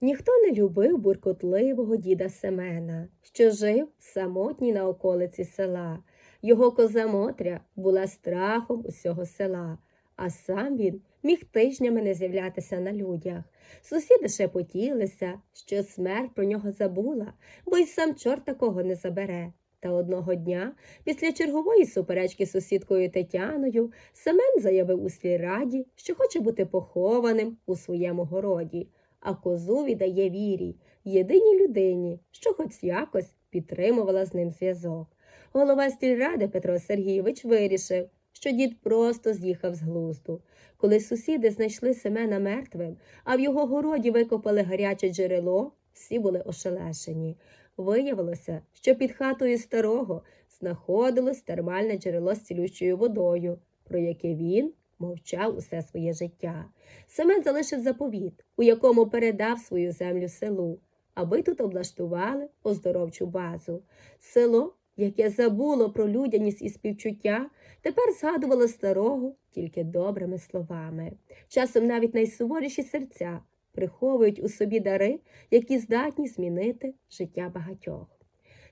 Ніхто не любив буркотливого діда Семена, що жив самотній на околиці села. Його коза Мотря була страхом усього села, а сам він міг тижнями не з'являтися на людях. Сусіди шепотілися, що смерть про нього забула, бо й сам чорт такого не забере. Та одного дня, після чергової суперечки з сусідкою Тетяною, Семен заявив у сільраді, що хоче бути похованим у своєму городі, а козу віддає вірі, єдиній людині, що хоч якось підтримувала з ним зв'язок. Голова сільради Петро Сергійович вирішив, що дід просто з'їхав з глузду. Коли сусіди знайшли Семена мертвим, а в його городі викопали гаряче джерело, всі були ошелешені. Виявилося, що під хатою старого знаходилось термальне джерело з цілющою водою, про яке він мовчав усе своє життя. Семен залишив заповіт, у якому передав свою землю селу, аби тут облаштували оздоровчу базу. Село, яке забуло про людяність і співчуття, тепер згадувало старого тільки добрими словами. Часом навіть найсуворіші серця приховують у собі дари, які здатні змінити життя багатьох.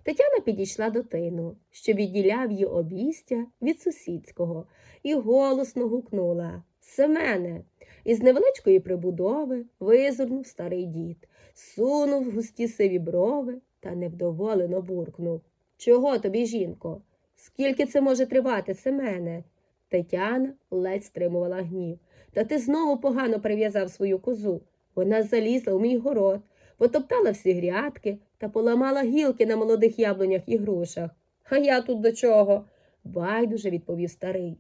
Тетяна підійшла до тину, що відділяв її обійстя від сусідського, і голосно гукнула Семене. Із невеличкої прибудови визирнув старий дід, сунув густі сиві брови та невдоволено буркнув. Чого тобі, жінко? Скільки це може тривати, Семене? Тетяна ледь стримувала гнів. Та ти знову погано прив'язав свою козу. Вона залізла у мій город, потоптала всі грядки та поламала гілки на молодих яблунях і грушах. А я тут до чого? байдуже відповів старий.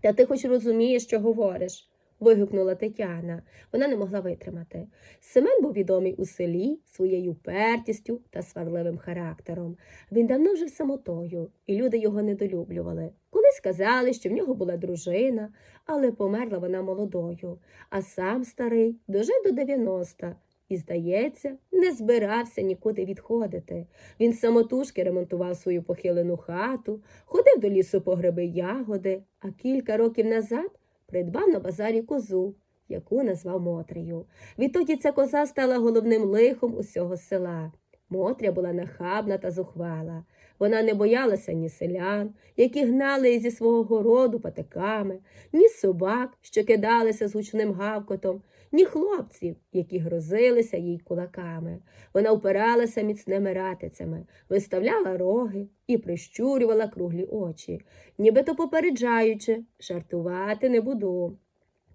Та ти хоч розумієш, що говориш, вигукнула Тетяна. Вона не могла витримати. Семен був відомий у селі своєю пертістю та сварливим характером. Він давно жив самотою, і люди його недолюблювали. Колись казали, що в нього була дружина, але померла вона молодою, а сам старий дожив до 90 і, здається, не збирався нікуди відходити. Він самотужки ремонтував свою похилену хату, ходив до лісу по гриби ягоди, а кілька років назад придбав на базарі козу, яку назвав Мотрею. Відтоді ця коза стала головним лихом усього села. Мотря була нахабна та зухвала. Вона не боялася ні селян, які гнали її зі свого городу патиками, ні собак, що кидалися з гучним гавкотом, ні хлопців, які грозилися їй кулаками. Вона впиралася міцними ратицями, виставляла роги і прищурювала круглі очі, нібито попереджаючи, жартувати не буду.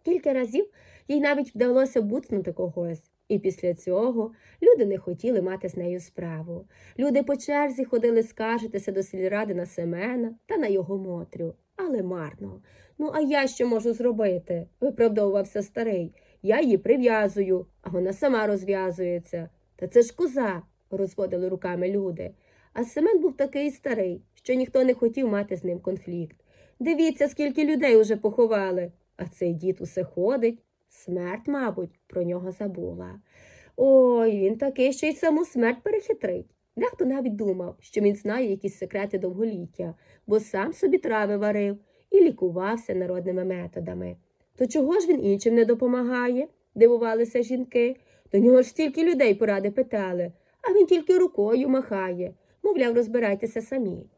Кілька разів їй навіть вдалося буцнути когось, і після цього люди не хотіли мати з нею справу. Люди по черзі ходили скаржитися до сільради на Семена та на його мотрю, але марно. Ну, а я що можу зробити? виправдовувався старий. Я її прив'язую, а вона сама розв'язується. Та це ж коза, розводили руками люди. А Семен був такий старий, що ніхто не хотів мати з ним конфлікт. Дивіться, скільки людей уже поховали, а цей дід усе ходить. Смерть, мабуть, про нього забула. Ой, він такий, що й саму смерть перехитрить. Дехто навіть думав, що він знає якісь секрети довголіття, бо сам собі трави варив і лікувався народними методами. То чого ж він іншим не допомагає? дивувалися жінки. До нього ж стільки людей поради питали, а він тільки рукою махає, мовляв, розбирайтеся самі.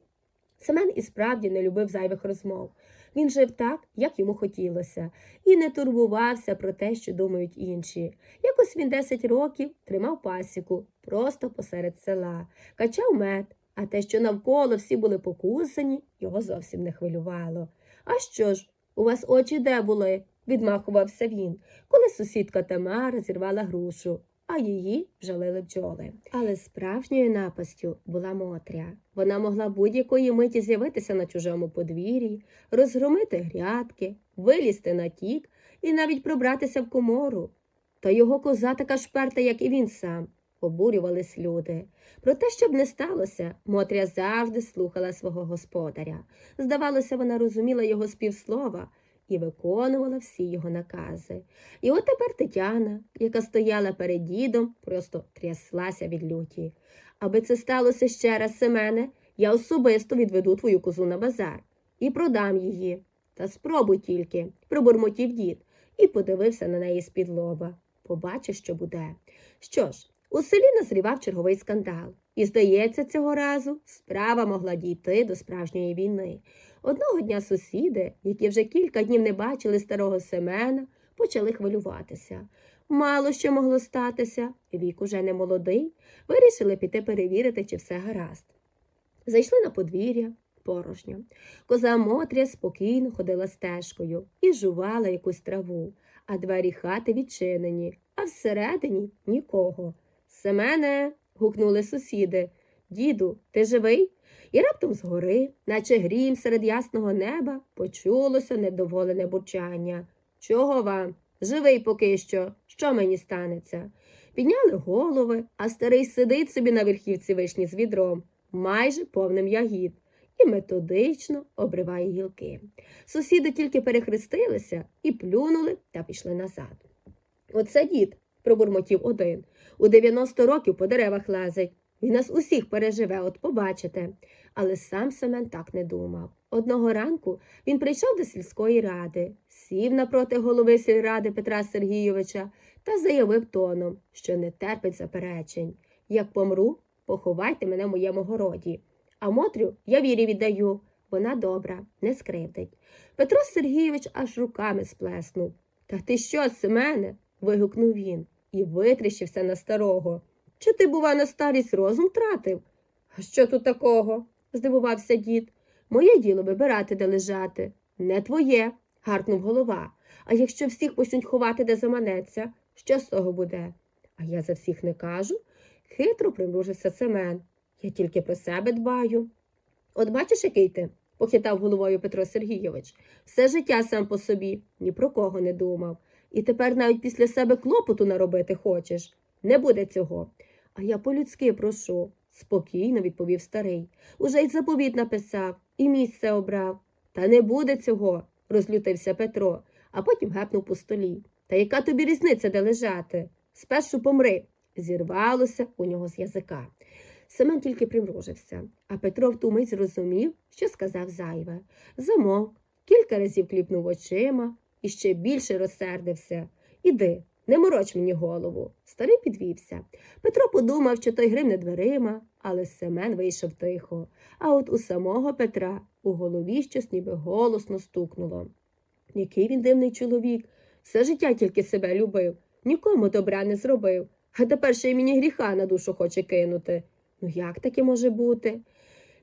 Семен і справді не любив зайвих розмов. Він жив так, як йому хотілося, і не турбувався про те, що думають інші. Якось він 10 років тримав пасіку просто посеред села, качав мед, а те, що навколо всі були покусані, його зовсім не хвилювало. А що ж, у вас очі де були? відмахувався він, коли сусідка Тамара зірвала грушу, а її жалили бджоли. Але справжньою напастю була Мотря. Вона могла будь-якої миті з'явитися на чужому подвір'ї, розгромити грядки, вилізти на тік і навіть пробратися в комору. Та його коза така шперта, як і він сам. Обурювались люди. Про те, щоб не сталося, Мотря завжди слухала свого господаря. Здавалося, вона розуміла його співслова і виконувала всі його накази. І от тепер Тетяна, яка стояла перед дідом, просто тряслася від люті. Аби це сталося ще раз, Семене, я особисто відведу твою козу на базар і продам її. Та спробуй тільки, пробурмотів дід і подивився на неї з-під лоба. побачиш, що буде. Що ж, у селі назрівав черговий скандал. І, здається, цього разу справа могла дійти до справжньої війни. Одного дня сусіди, які вже кілька днів не бачили старого Семена, почали хвилюватися. Мало що могло статися, вік уже не молодий, вирішили піти перевірити, чи все гаразд. Зайшли на подвір'я, порожньо. Коза Мотря спокійно ходила стежкою і жувала якусь траву, а двері хати відчинені, а всередині нікого. Семене. Гукнули сусіди. Діду, ти живий? І раптом згори, наче грім серед ясного неба, почулося недоволене бурчання. Чого вам? Живий поки що. Що мені станеться? Підняли голови, а старий сидить собі на верхівці вишні з відром, майже повним ягід, і методично обриває гілки. Сусіди тільки перехрестилися і плюнули та пішли назад. Оце дід, пробурмотів один. У 90 років по деревах лазить. Він нас усіх переживе, от побачите. Але сам Семен так не думав. Одного ранку він прийшов до сільської ради, сів напроти голови сільради Петра Сергійовича та заявив тоном, що не терпить заперечень. Як помру, поховайте мене в моєму городі. А Мотрю я вірі віддаю. Вона добра, не скривдить. Петро Сергійович аж руками сплеснув. Та ти що, Семене? вигукнув він і витріщився на старого. Чи ти, бува, на старість розум втратив? А що тут такого? здивувався дід. Моє діло вибирати, де лежати. Не твоє, гаркнув голова. А якщо всіх почнуть ховати, де заманеться, що з того буде? А я за всіх не кажу. Хитро примружився Семен. Я тільки про себе дбаю. От бачиш, який ти? похитав головою Петро Сергійович. Все життя сам по собі, ні про кого не думав. І тепер навіть після себе клопоту наробити хочеш. Не буде цього. А я по-людськи прошу, спокійно відповів старий. Уже й заповіт написав, і місце обрав. Та не буде цього, розлютився Петро, а потім гепнув по столі. Та яка тобі різниця, де лежати? Спершу помри. Зірвалося у нього з язика. Семен тільки примружився, а Петро в ту мить зрозумів, що сказав зайве. Замовк, кілька разів кліпнув очима і ще більше розсердився. Іди, не мороч мені голову. Старий підвівся. Петро подумав, що той гримне дверима, але Семен вийшов тихо. А от у самого Петра у голові щось ніби голосно стукнуло. Який він дивний чоловік, все життя тільки себе любив, нікому добра не зробив, а тепер ще й мені гріха на душу хоче кинути. Ну як таке може бути?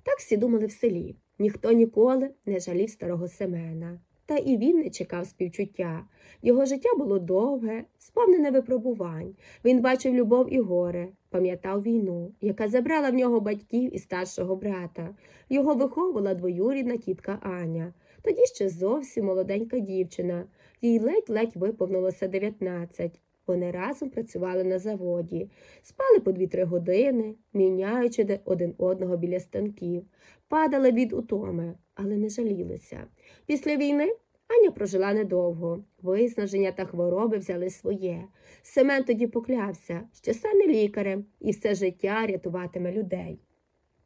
Так всі думали в селі. Ніхто ніколи не жалів старого Семена. Та і він не чекав співчуття. Його життя було довге, сповнене випробувань. Він бачив любов і горе, пам'ятав війну, яка забрала в нього батьків і старшого брата. Його виховувала двоюрідна тітка Аня. Тоді ще зовсім молоденька дівчина. Їй ледь-ледь виповнилося 19. Вони разом працювали на заводі, спали по 2-3 години, міняючи один одного біля станків, падали від утоми, але не жалілися. Після війни Аня прожила недовго. Виснаження та хвороби взяли своє. Семен тоді поклявся, що стане лікарем і все життя рятуватиме людей.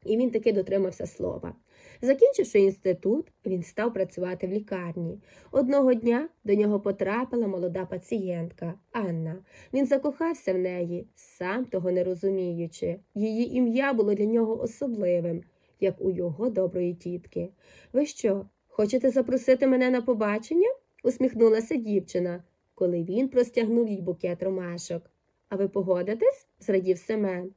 І він таки дотримався слова. Закінчивши інститут, він став працювати в лікарні. Одного дня до нього потрапила молода пацієнтка Анна. Він закохався в неї, сам того не розуміючи. Її ім'я було для нього особливим, як у його доброї тітки. Ви що, хочете запросити мене на побачення? усміхнулася дівчина, коли він простягнув їй букет ромашок. А ви погодитесь? зрадів Семен.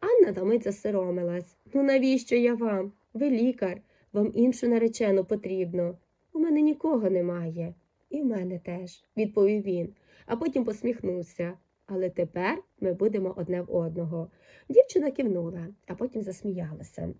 Анна на мить засоромилась. Ну навіщо я вам? Ви лікар, вам іншу наречену потрібно. У мене нікого немає. І в мене теж, відповів він, а потім посміхнувся. Але тепер ми будемо одне в одного. Дівчина кивнула, а потім засміялася.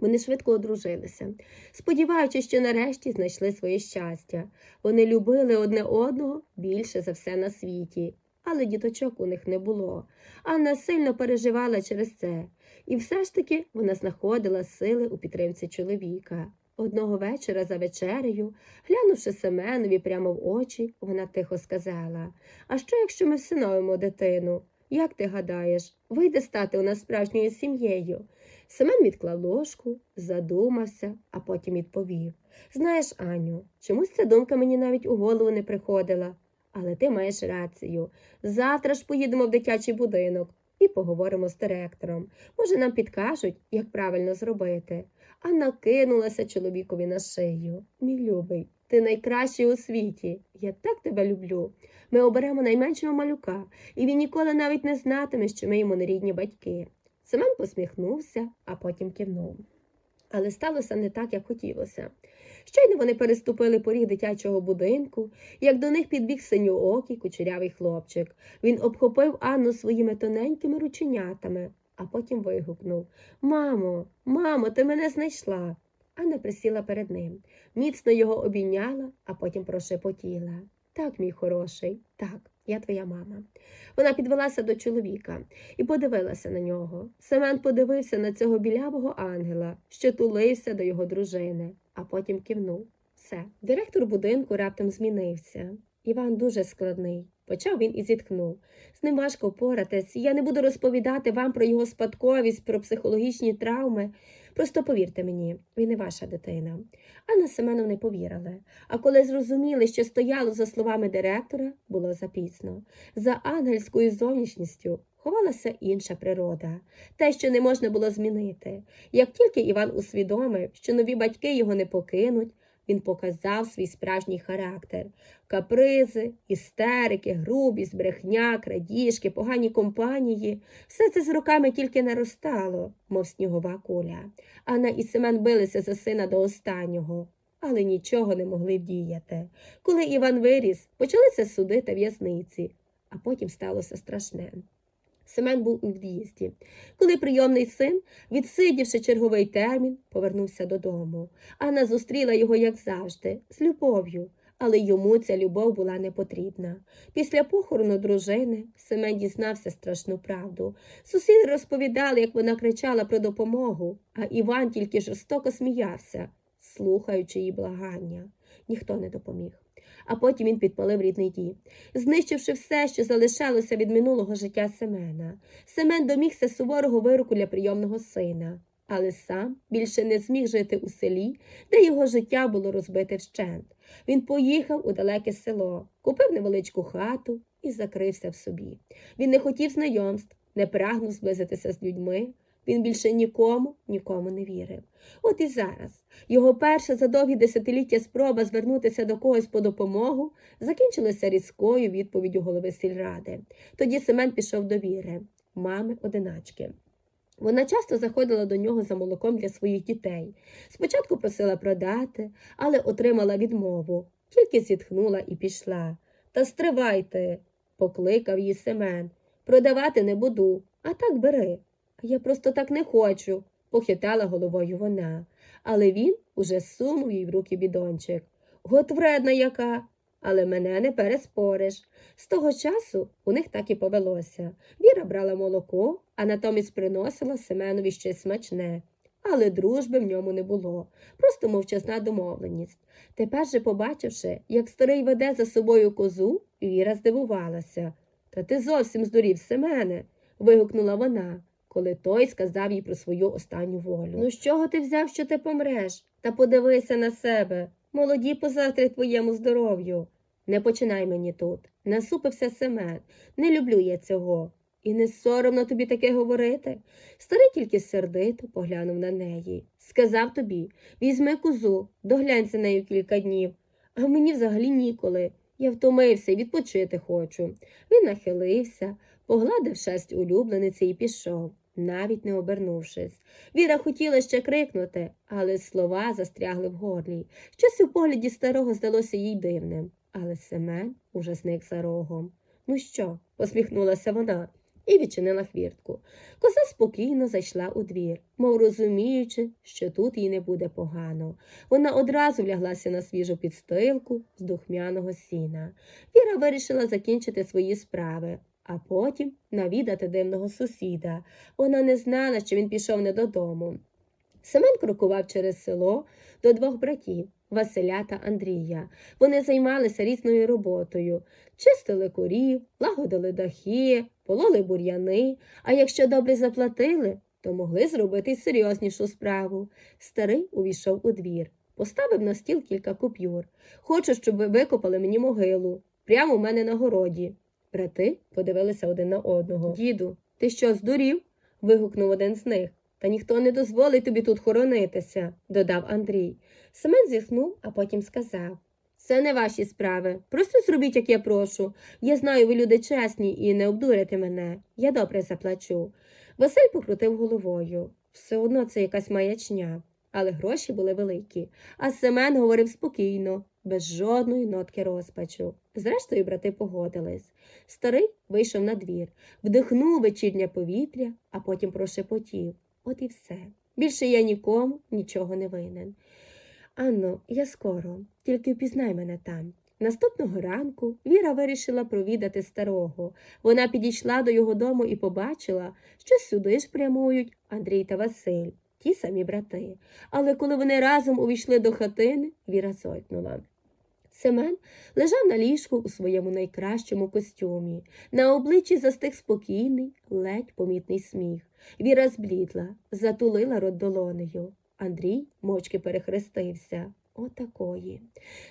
Вони швидко одружилися, сподіваючись, що нарешті знайшли своє щастя. Вони любили одне одного більше за все на світі, але діточок у них не було. Анна сильно переживала через це, і все ж таки вона знаходила сили у підтримці чоловіка. Одного вечора за вечерею, глянувши Семенові прямо в очі, вона тихо сказала А що, якщо ми всиновимо дитину? Як ти гадаєш, вийде стати у нас справжньою сім'єю? Семен відклав ложку, задумався, а потім відповів Знаєш, Аню, чомусь ця думка мені навіть у голову не приходила. Але ти маєш рацію. Завтра ж поїдемо в дитячий будинок і поговоримо з директором. Може, нам підкажуть, як правильно зробити. Анна кинулася чоловікові на шию. Мій любий, ти найкращий у світі. Я так тебе люблю. Ми оберемо найменшого малюка, і він ніколи навіть не знатиме, що ми йому не рідні батьки. Семен посміхнувся, а потім кивнув. Але сталося не так, як хотілося. Щойно вони переступили поріг дитячого будинку, як до них підбіг синьоокий кучерявий хлопчик. Він обхопив Анну своїми тоненькими рученятами, а потім вигукнув Мамо, мамо, ти мене знайшла. Анна присіла перед ним, міцно його обійняла, а потім прошепотіла. Так, мій хороший, так, я твоя мама. Вона підвелася до чоловіка і подивилася на нього. Семен подивився на цього білявого ангела, що тулився до його дружини, а потім кивнув. Все. Директор будинку раптом змінився. Іван дуже складний. Почав він і зітхнув. З ним важко впоратись. Я не буду розповідати вам про його спадковість, про психологічні травми. Просто повірте мені, він не ваша дитина. Анна Семенов не повірила. А коли зрозуміли, що стояло за словами директора, було запізно. За ангельською зовнішністю ховалася інша природа, те, що не можна було змінити. Як тільки Іван усвідомив, що нові батьки його не покинуть, він показав свій справжній характер капризи, істерики, грубість, брехня, крадіжки, погані компанії. Все це з роками тільки наростало, мов снігова куля. Анна і Семен билися за сина до останнього, але нічого не могли вдіяти. Коли Іван виріс, почалися суди та в'язниці, а потім сталося страшне. Семен був у від'їзді. Коли прийомний син, відсидівши черговий термін, повернувся додому. Анна зустріла його, як завжди, з любов'ю, але йому ця любов була не потрібна. Після похорону дружини Семен дізнався страшну правду. Сусіди розповідали, як вона кричала про допомогу, а Іван тільки жорстоко сміявся, слухаючи її благання. Ніхто не допоміг. А потім він підпалив рідний дім, знищивши все, що залишалося від минулого життя Семена. Семен домігся суворого вироку для прийомного сина, але сам більше не зміг жити у селі, де його життя було розбите вщент. Він поїхав у далеке село, купив невеличку хату і закрився в собі. Він не хотів знайомств, не прагнув зблизитися з людьми. Він більше нікому, нікому не вірив. От і зараз його перша за довгі десятиліття спроба звернутися до когось по допомогу закінчилася різкою відповіддю голови сільради. Тоді Семен пішов до віри, мами одиначки. Вона часто заходила до нього за молоком для своїх дітей. Спочатку просила продати, але отримала відмову, тільки зітхнула і пішла. Та стривайте, покликав її Семен. Продавати не буду, а так бери. Я просто так не хочу, похитала головою вона. Але він уже сунув їй в руки бідончик. От вредна яка, але мене не переспориш. З того часу у них так і повелося. Віра брала молоко, а натомість приносила Семенові щось смачне. Але дружби в ньому не було, просто мовчазна домовленість. Тепер же, побачивши, як старий веде за собою козу, Віра здивувалася. Та ти зовсім здурів, Семене. вигукнула вона, коли той сказав їй про свою останню волю. Ну, з чого ти взяв, що ти помреш? Та подивися на себе. Молоді позаздрять твоєму здоров'ю. Не починай мені тут. Насупився Семен. Не люблю я цього. І не соромно тобі таке говорити. Старий тільки сердито поглянув на неї. Сказав тобі візьми козу, доглянь за нею кілька днів. А мені взагалі ніколи. Я втомився і відпочити хочу. Він нахилився, погладив шесть улюблениці і пішов, навіть не обернувшись. Віра хотіла ще крикнути, але слова застрягли в горлі. Щось у погляді старого здалося їй дивним, але Семен уже зник за рогом. Ну що? посміхнулася вона і відчинила хвіртку. Коза спокійно зайшла у двір, мов розуміючи, що тут їй не буде погано. Вона одразу вляглася на свіжу підстилку з духмяного сіна. Віра вирішила закінчити свої справи, а потім навідати дивного сусіда. Вона не знала, що він пішов не додому. Семен крокував через село до двох братів Василя та Андрія. Вони займалися різною роботою, чистили корів, лагодили дахи, пололи бур'яни, а якщо добре заплатили, то могли зробити серйознішу справу. Старий увійшов у двір, поставив на стіл кілька купюр. Хочу, щоб ви викопали мені могилу. прямо у мене на городі. Брати подивилися один на одного. Діду, ти що, здурів? вигукнув один з них. Та ніхто не дозволить тобі тут хоронитися, додав Андрій. Семен зітхнув, а потім сказав. Це не ваші справи. Просто зробіть, як я прошу. Я знаю, ви люди чесні і не обдурите мене. Я добре заплачу. Василь покрутив головою. Все одно це якась маячня, але гроші були великі. А Семен говорив спокійно, без жодної нотки розпачу. Зрештою, брати погодились. Старий вийшов на двір, вдихнув вечірнє повітря, а потім прошепотів. От і все. Більше я нікому нічого не винен. Анно, я скоро, тільки впізнай мене там. Наступного ранку Віра вирішила провідати старого. Вона підійшла до його дому і побачила, що сюди ж прямують Андрій та Василь, ті самі брати. Але коли вони разом увійшли до хатини, Віра зойкнула. Семен лежав на ліжку у своєму найкращому костюмі. На обличчі застиг спокійний, ледь помітний сміх. Віра зблідла, затулила рот долонею. Андрій мовчки перехрестився. Отакої,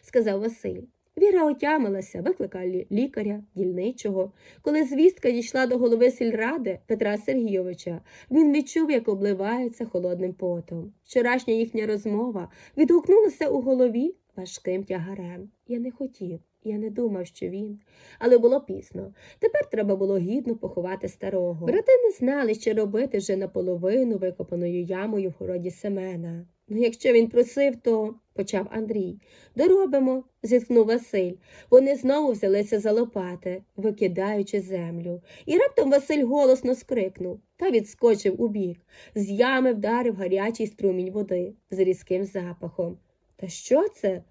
сказав Василь. Віра отямилася, викликала лікаря, дільничого. Коли звістка дійшла до голови сільради Петра Сергійовича, він відчув, як обливається холодним потом. Вчорашня їхня розмова відгукнулася у голові важким тягарем. Я не хотів, я не думав, що він. Але було пізно. Тепер треба було гідно поховати старого. Брати не знали, що робити вже наполовину викопаною ямою в городі Семена. Ну, якщо він просив, то почав Андрій. Доробимо, зітхнув Василь. Вони знову взялися за лопати, викидаючи землю. І раптом Василь голосно скрикнув та відскочив убік. З ями вдарив гарячий струмінь води з різким запахом. Та що це?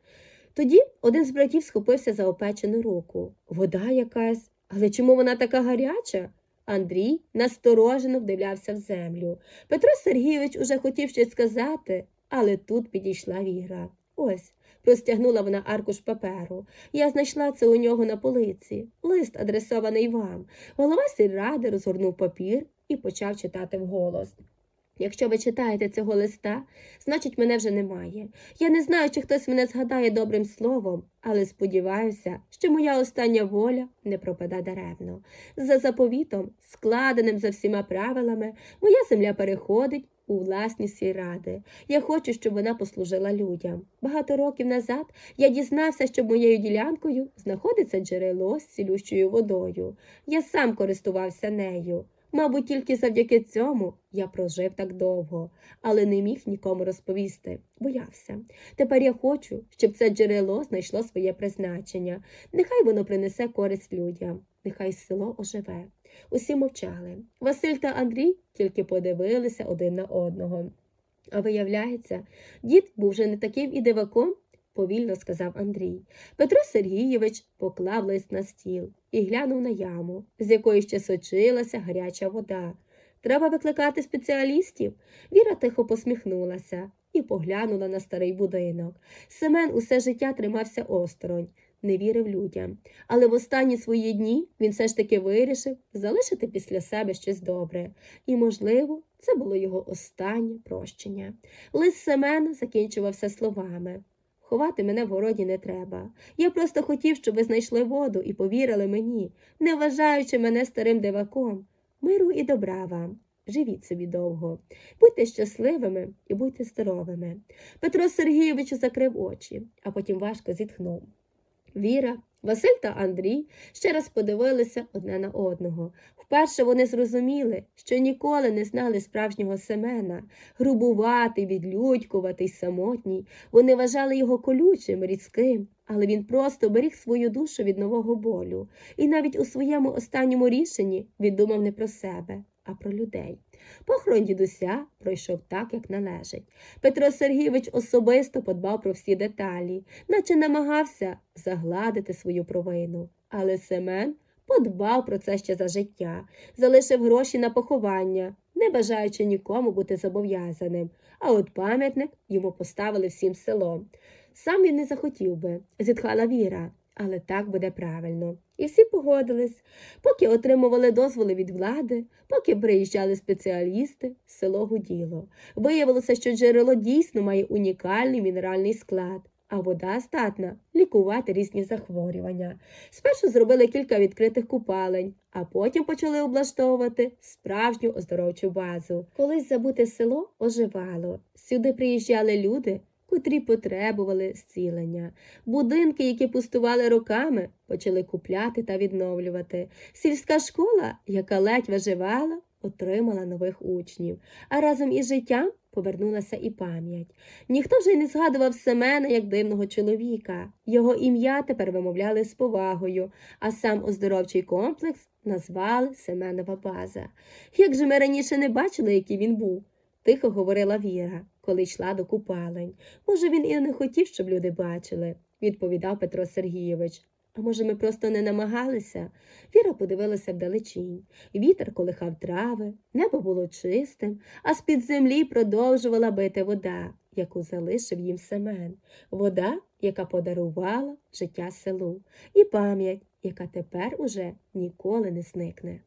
Тоді один з братів схопився за опечену руку. Вода якась, але чому вона така гаряча? Андрій насторожено вдивлявся в землю. Петро Сергійович уже хотів щось сказати, але тут підійшла Віра. Ось, простягнула вона аркуш паперу. Я знайшла це у нього на полиці. Лист адресований вам. Голова сільради розгорнув папір і почав читати вголос. Якщо ви читаєте цього листа, значить мене вже немає. Я не знаю, чи хтось мене згадає добрим словом, але сподіваюся, що моя остання воля не пропаде даремно. За заповітом, складеним за всіма правилами, моя земля переходить у власність сільради. Я хочу, щоб вона послужила людям. Багато років назад я дізнався, що моєю ділянкою знаходиться джерело з цілющою водою. Я сам користувався нею. Мабуть, тільки завдяки цьому я прожив так довго, але не міг нікому розповісти, боявся. Тепер я хочу, щоб це джерело знайшло своє призначення. Нехай воно принесе користь людям, нехай село оживе. Усі мовчали. Василь та Андрій тільки подивилися один на одного. А виявляється, дід був вже не таким і диваком, повільно сказав Андрій. Петро Сергійович поклав лист на стіл і глянув на яму, з якої ще сочилася гаряча вода. Треба викликати спеціалістів. Віра тихо посміхнулася і поглянула на старий будинок. Семен усе життя тримався осторонь, не вірив людям. Але в останні свої дні він все ж таки вирішив залишити після себе щось добре. І, можливо, це було його останнє прощення. Лист Семена закінчувався словами. Ховати мене в городі не треба. Я просто хотів, щоб ви знайшли воду і повірили мені, не вважаючи мене старим диваком. Миру і добра вам. Живіть собі довго. Будьте щасливими і будьте здоровими. Петро Сергійович закрив очі, а потім важко зітхнув. Віра, Василь та Андрій ще раз подивилися одне на одного. Вперше вони зрозуміли, що ніколи не знали справжнього Семена, грубуватий, відлюдькуватий, самотній. Вони вважали його колючим, різким, але він просто беріг свою душу від нового болю. І навіть у своєму останньому рішенні він думав не про себе, а про людей. Похорон дідуся пройшов так, як належить. Петро Сергійович особисто подбав про всі деталі, наче намагався загладити свою провину. Але Семен подбав про це ще за життя, залишив гроші на поховання, не бажаючи нікому бути зобов'язаним. А от пам'ятник йому поставили всім селом. Сам він не захотів би, зітхала Віра, але так буде правильно. І всі погодились. Поки отримували дозволи від влади, поки приїжджали спеціалісти, село гуділо. Виявилося, що джерело дійсно має унікальний мінеральний склад. а вода здатна лікувати різні захворювання. Спершу зробили кілька відкритих купалень, а потім почали облаштовувати справжню оздоровчу базу. Колись забуте село оживало. Сюди приїжджали люди, котрі потребували зцілення. Будинки, які пустували роками, почали купляти та відновлювати. Сільська школа, яка ледь виживала, отримала нових учнів, а разом із життям повернулася і пам'ять. Ніхто вже й не згадував Семена як дивного чоловіка. Його ім'я тепер вимовляли з повагою, а сам оздоровчий комплекс назвали Семенова база. Як же ми раніше не бачили, який він був? Тихо говорила Віра, коли йшла до купалень. Може, він і не хотів, щоб люди бачили, відповідав Петро Сергійович. А може, ми просто не намагалися? Віра подивилася вдалечінь. Вітер колихав трави, небо було чистим, а з-під землі продовжувала бити вода, яку залишив їм Семен. Вода, яка подарувала життя селу, і пам'ять, яка тепер уже ніколи не зникне.